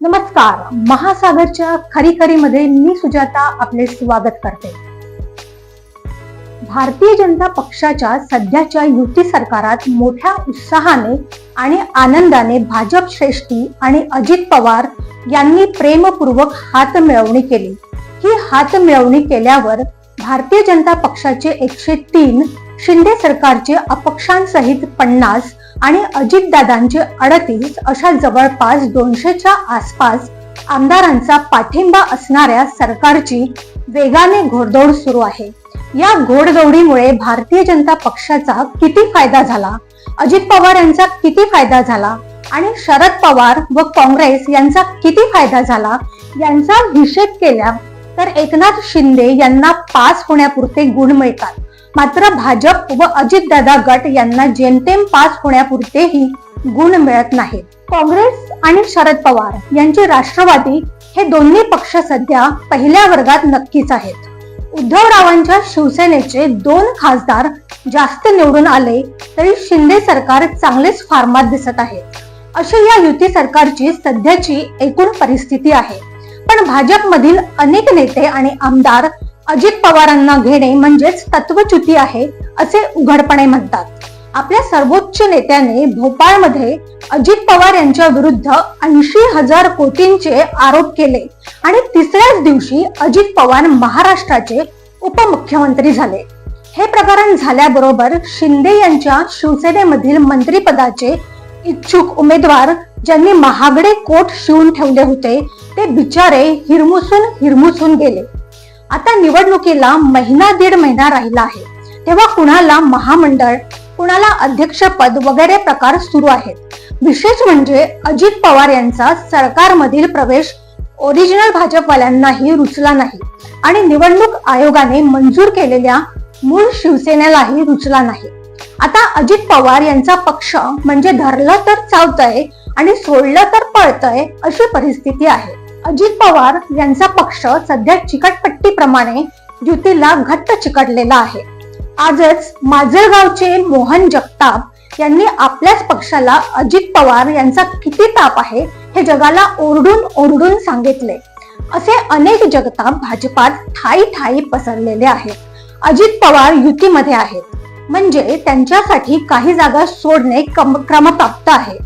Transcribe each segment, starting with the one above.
नमस्कार. महासागरच्या खरी मध्ये मी सुजाता आपले स्वागत करते. भारतीय जनता पक्षाच्या सध्याच्या युती सरकारात मोठ्या उत्साहाने आणि आनंदाने भाजप श्रेष्ठी आणि अजित पवार यांनी प्रेमपूर्वक हात मिळवणी केली. ही हात मिळवणी केल्यावर भारतीय जनता पक्षाचे एकशे तीन शिंदे सरकारचे अपक्षांसहित पन्नास आणि अजितदादांचे अडतीस अशा जवळपास दोनशेच्या आसपास आमदारांचा पाठिंबा असणाऱ्या सरकारची वेगाने घोडदौड सुरू आहे. या घोडदौडीमुळे भारतीय जनता पक्षाचा किती फायदा झाला? अजित पवार यांचा किती फायदा झाला? आणि शरद पवार व काँग्रेस यांचा किती फायदा झाला? यांचा हिशेब केल्या तर एकनाथ शिंदे यांना पास होण्यापुरते गुण मिळतात. मात्र भाजप व अजितदादा गट यांना जेमतेम पास होण्यापुरतेही गुण मिळत नाहीत. काँग्रेस आणि शरद पवार यांचे राष्ट्रवादी हे दोन्ही पक्ष सध्या पहिल्या वर्गात नक्कीच आहेत. उद्धवरावांच्या शिवसेनेचे दोन खासदार जास्त निवडून आले तरी शिंदे सरकार चांगलेच फार्मात दिसत आहे. अशी या युती सरकारची सध्याची एकूण परिस्थिती आहे. पण भाजपमधील अनेक नेते आणि आमदार अजित पवारांना घेणे म्हणजेच तत्वच्युती आहे असे उघडपणे म्हणतात. आपल्या सर्वोच्च नेत्याने भोपाळमध्ये अजित पवार यांच्या विरुद्ध ऐंशी हजार कोटींचे आरोप केले आणि तिसऱ्याच दिवशी अजित पवार महाराष्ट्राचे उपमुख्यमंत्री झाले. हे प्रकरण झाल्याबरोबर शिंदे यांच्या शिवसेनेमधील मंत्रीपदाचे इच्छुक उमेदवार ज्यांनी महागडे कोट शिवून ठेवले होते ते बिचारे हिरमुसून हिरमुसून गेले. आता निवडणुकीला महिना दीड महिना राहिला आहे. तेव्हा कुणाला महामंडळ कुणाला अध्यक्षपद वगैरे प्रकार सुरू आहेत. विशेष म्हणजे अजित पवार यांचा सरकारमधील प्रवेश ओरिजिनल भाजपवाल्यांनाही रुचला नाही आणि निवडणूक आयोगाने मंजूर केलेल्या मूळ शिवसेनेलाही रुचला नाही. आता अजित पवार यांचा पक्ष म्हणजे धरलं तर चावतंय आणि सोडलं तर पळतंय अशी परिस्थिती आहे. अजित पवार यांचा पक्ष सध्या चिकटपट्टीप्रमाणे युतीला घट्ट चिकटलेला आहे. आजच माजलगावचे मोहन जगताप यांनी आपल्याच पक्षाला अजित पवार यांचा किती ताप आहे हे जगाला ओरडून ओरडून सांगितले. असे अनेक जगताप भाजपात ठाई ठाई पसरलेले आहेत. अजित पवार युतीमध्ये आहेत. म्हणजे त्यांच्यासाठी काही जागा सोडणे क्रमप्राप्त आहे.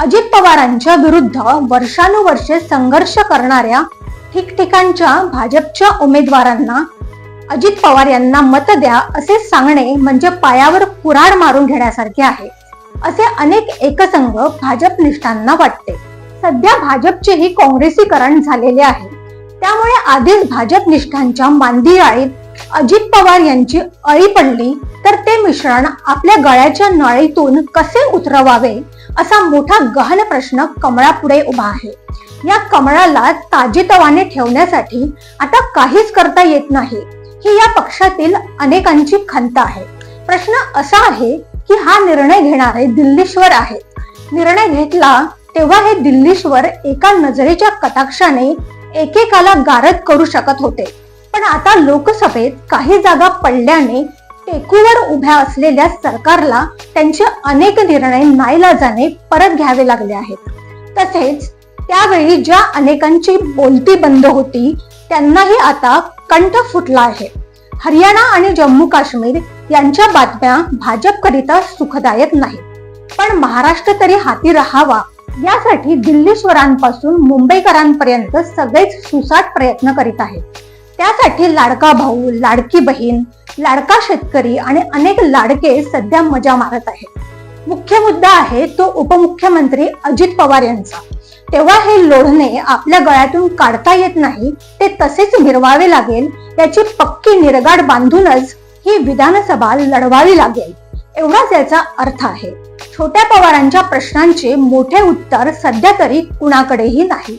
अजित पवारांच्या विरुद्ध वर्षानुवर्षे संघर्ष करणाऱ्या ठिकठिकाणच्या भाजपच्या उमेदवारांना अजित पवार यांना मत द्या असे सांगणे म्हणजे पायावर कुऱ्हाड मारून घेण्यासारखे आहे असे अनेक एकसंघ भाजप निष्ठांना वाटते. सध्या भाजपचेही काँग्रेसीकरण झालेले आहे. त्यामुळे आधीच भाजप निष्ठांच्या मांदियाळीत अजित पवार यांची अळी पडली तर ते मिश्रण आपल्या गळ्याच्या नळीतून कसे उतरवावे असा मोठा गहन प्रश्न कमळापुढे उभा आहे. या कमळाला ताजेतवाने ठेवण्यासाठी आता काहीच करता येत नाही. ही या पक्षातील अनेकांची खंत आहे. प्रश्न असा आहे की हा निर्णय घेणारे दिल्लीश्वर आहेत. निर्णय घेतला तेव्हा हे दिल्लीश्वर एका नजरेच्या कटाक्षाने एकेकाला गारद करू शकत होते. पण आता लोकसभेत काही जागा पडल्याने टेकूवर उभ्या असलेल्या सरकारला त्यांचे अनेक निर्णय नाईलाजाने परत घ्यावे लागले आहेत. तसेच त्यावेळी ज्या अनेकांची बोलती बंद होती त्यांनाही आता कंठ फुटला आहे. हरियाणा आणि जम्मू काश्मीर यांच्या बातम्या भाजपकरिता सुखदायक नाहीत. पण महाराष्ट्र तरी हाती राहावा यासाठी दिल्लीश्वरांपासून मुंबईकरांपर्यंत सगळेच सुसाट प्रयत्न करीत आहेत. त्यासाठी लाडका भाऊ लाडकी बहीण लाडका शेतकरी आणि अनेक लाडके सध्या मजा मारत आहेत. मुख्य मुद्दा आहे तो उपमुख्यमंत्री अजित पवार यांचा. तेव्हा हे लोढणे आपल्या गळ्यातून काढता येत नाही ते तसेच मिरवावे लागेल याची पक्की निर्गाड बांधूनच ही विधानसभा लढवावी लागेल एवढाच याचा अर्थ आहे. छोट्या पवारांच्या प्रश्नांचे मोठे उत्तर सध्या तरी कुणाकडेही नाही.